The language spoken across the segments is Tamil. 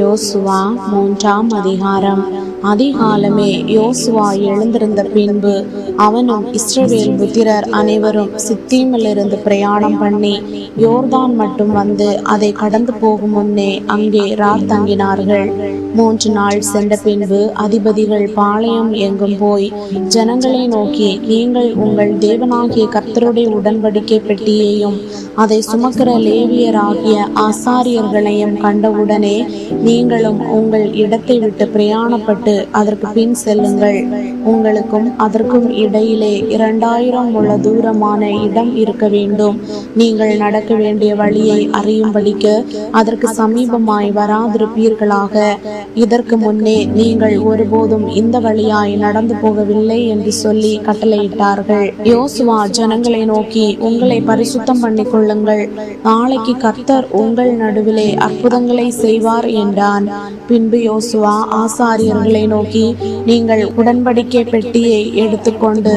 யோசுவா மூன்றாம் அதிகாரம். அதிகாலமே யோசுவா எழுந்திருந்த பின்பு அவனும் இஸ்ரவேல் புத்திரர் அனைவரும் சித்தீமிலிருந்து பிரயாணம் பண்ணி யோர்தான் மட்டும் வந்து அதை கடந்து போகும் முன்னே அங்கே ராத் தங்கினார்கள். மூன்று நாள் சென்ற பின்பு அதிபதிகள் பாளையம் எங்கும் போய் ஜனங்களை நோக்கி நீங்கள் உங்கள் தேவனாகிய கர்த்தருடைய உடன்படிக்கை பெட்டியையும் அதை சுமக்கிற லேவியராகிய ஆசாரியர்களையும் கண்டவுடனே நீங்களும் உங்கள் இடத்தை விட்டு பிரயாணப்பட்டு அதற்கு பின் செல்லுங்கள். உங்களுக்கும் அதற்கும் இடையிலே இரண்டாயிரம் உள்ள தூரமான இடம் இருக்க வேண்டும். நீங்கள் நடக்க வேண்டிய வழியை அறியும்படிக்கு அதற்கு சமீபமாய் வராதிருப்பீர்களாக. இதற்கு முன்னே நீங்கள் ஒருபோதும் இந்த வழியாய் நடந்து போகவில்லை என்று சொல்லி கட்டளையிட்டார்கள். யோசுவா ஜனங்களை நோக்கி உங்களை பரிசுத்தம் பண்ணிக் கொள்ளுங்கள். நாளைக்கு கர்த்தர் உங்கள் நடுவிலே அற்புதங்களை செய்வார் என்று என்றான் பின்பு யோசுவா ஆசாரியர்களை நோக்கி நீங்கள் உடன்படிக்கை பெட்டியை எடுத்துக்கொண்டு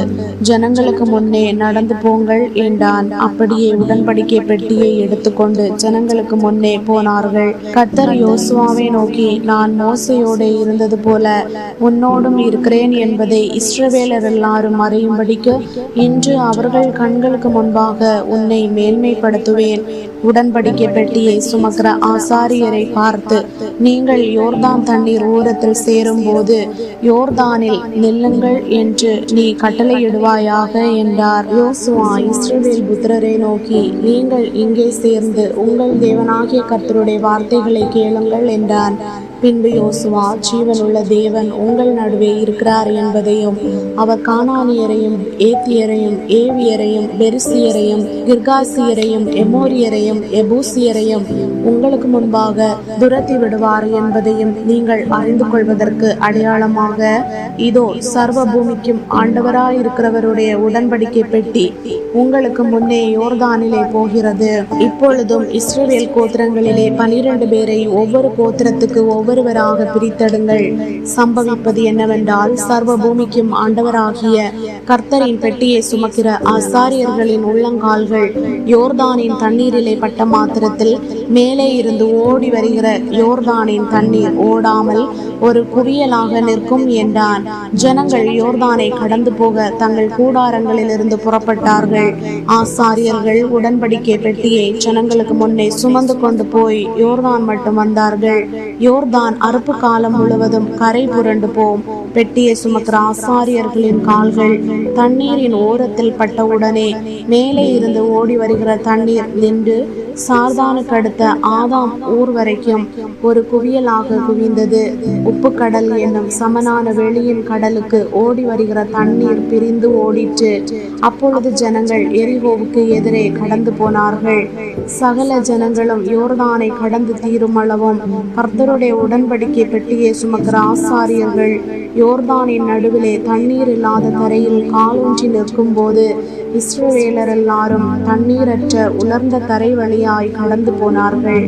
ஜனங்களுக்கு முன்னே நடந்து போங்கள் என்றான். அப்படியே உடன்படிக்கை பெட்டியை எடுத்துக்கொண்டு ஜனங்களுக்கு முன்னே போனார்கள். கத்தர் யோசுவாவை நோக்கி நான் மோசையோடு இருந்தது போல உன்னோடும் இருக்கிறேன் என்பதை இஸ்ரவேலர் எல்லாரும் அறியும்படிக்கு இன்று அவர்கள் கண்களுக்கு முன்பாக உன்னை மேன்மைப்படுத்துவேன். உடன்படிக்கை பெட்டியை சுமக்கிற ஆசாரியரை பார்த்து நீங்கள் யோர்தான் தண்ணீர் ஓரத்தில் சேரும்போது யோர்தானில் நில்லுங்கள் என்று நீ கட்டளையிடுவாயாக என்றார். யோசுவா இஸ்ரவேல் புத்திரரை நோக்கி நீங்கள் இங்கே சேர்ந்து உங்கள் தேவனாகிய கர்த்தருடைய வார்த்தைகளை கேளுங்கள் என்றான். பின்பு யோசுவா ஜீவனுள்ள தேவன் உங்கள் நடுவே இருக்கிறார் என்பதையும் அவர் காணானியரையும் ஏத்தியரையும் ஏவியரையும் பெருசியரையும் கிர்காசியரையும் எமோரியரையும் எபூசியரையும் உங்களுக்கு முன்பாக துரத்தி விடுவார் என்பதையும் நீங்கள் அறிந்து கொள்வதற்கு அடையாளமாக இதோ சர்வ பூமிக்கும் ஆண்டவராயிருக்கிறவருடைய உடன்படிக்கை பெட்டி உங்களுக்கு முன்னே யோர்தானிலே போகிறது. இப்பொழுதும் இஸ்ரேல் கோத்திரங்களிலே பனிரெண்டு பேரை ஒவ்வொரு கோத்திரத்துக்கு ஒவ்வொரு ஒவ்வொருவராக பிரித்தெடுங்கள். சம்பவிப்பது என்னவென்றால் சர்வ பூமிக்கும் ஆண்டவராகிய கர்த்தரின் பெட்டியை சுமக்கிற ஆசாரியர்களின் உள்ளங்கால்கள் யோர்தானின் தண்ணீரிலே பட்ட மாத்திரத்தில் மேலே இருந்து ஓடி வருகிற யோர்தானின் தண்ணீர் ஓடாமல் ஒரு குவியலாக நிற்கும் என்றான். ஜனங்கள் யோர்தானை கடந்து போக தங்கள் கூடாரங்களிலிருந்து புறப்பட்டார்கள். ஆசாரியர்கள் உடன்படிக்கை பெட்டியை ஜனங்களுக்கு முன்னே சுமந்து கொண்டு போய் யோர்தான் மட்டும் வந்தார்கள். யோர்தான் அறுப்பு காலம் முழுவதும் கரை புரண்டு போம். பெட்டியை சுமக்கிற ஆசாரியர்களின் கால்கள் தண்ணீரின் ஓரத்தில் பட்டவுடனே மேலே இருந்து ஓடி வருகிற தண்ணீர் நின்று சார்தானுக்கு அடுத்த ஆதாம் ஊர் வரைக்கும் ஒரு குவியலாக குவிந்தது. உப்பு கடல் என்னும் சமனான வெளியின் கடலுக்கு ஓடி வருகிற தண்ணீர் பிரிந்து ஓடிற்று. அப்பொழுது ஜனங்கள் எரிகோவுக்கு எதிரே கடந்து போனார்கள். சகல ஜனங்களும் யோர்தானை கடந்து தீரும் அளவும் கர்த்தருடைய உடன்படிக்கை பெட்டியை சுமக்கிற ஆசாரியர்கள் யோர்தானின் நடுவிலே தண்ணீர் இல்லாத தரையில் காலூன்றி நிற்கும் போது இஸ்ரவேலர் எல்லாரும் தண்ணீரற்ற உலர்ந்த தரை வழியாய் கடந்து போனார்கள்.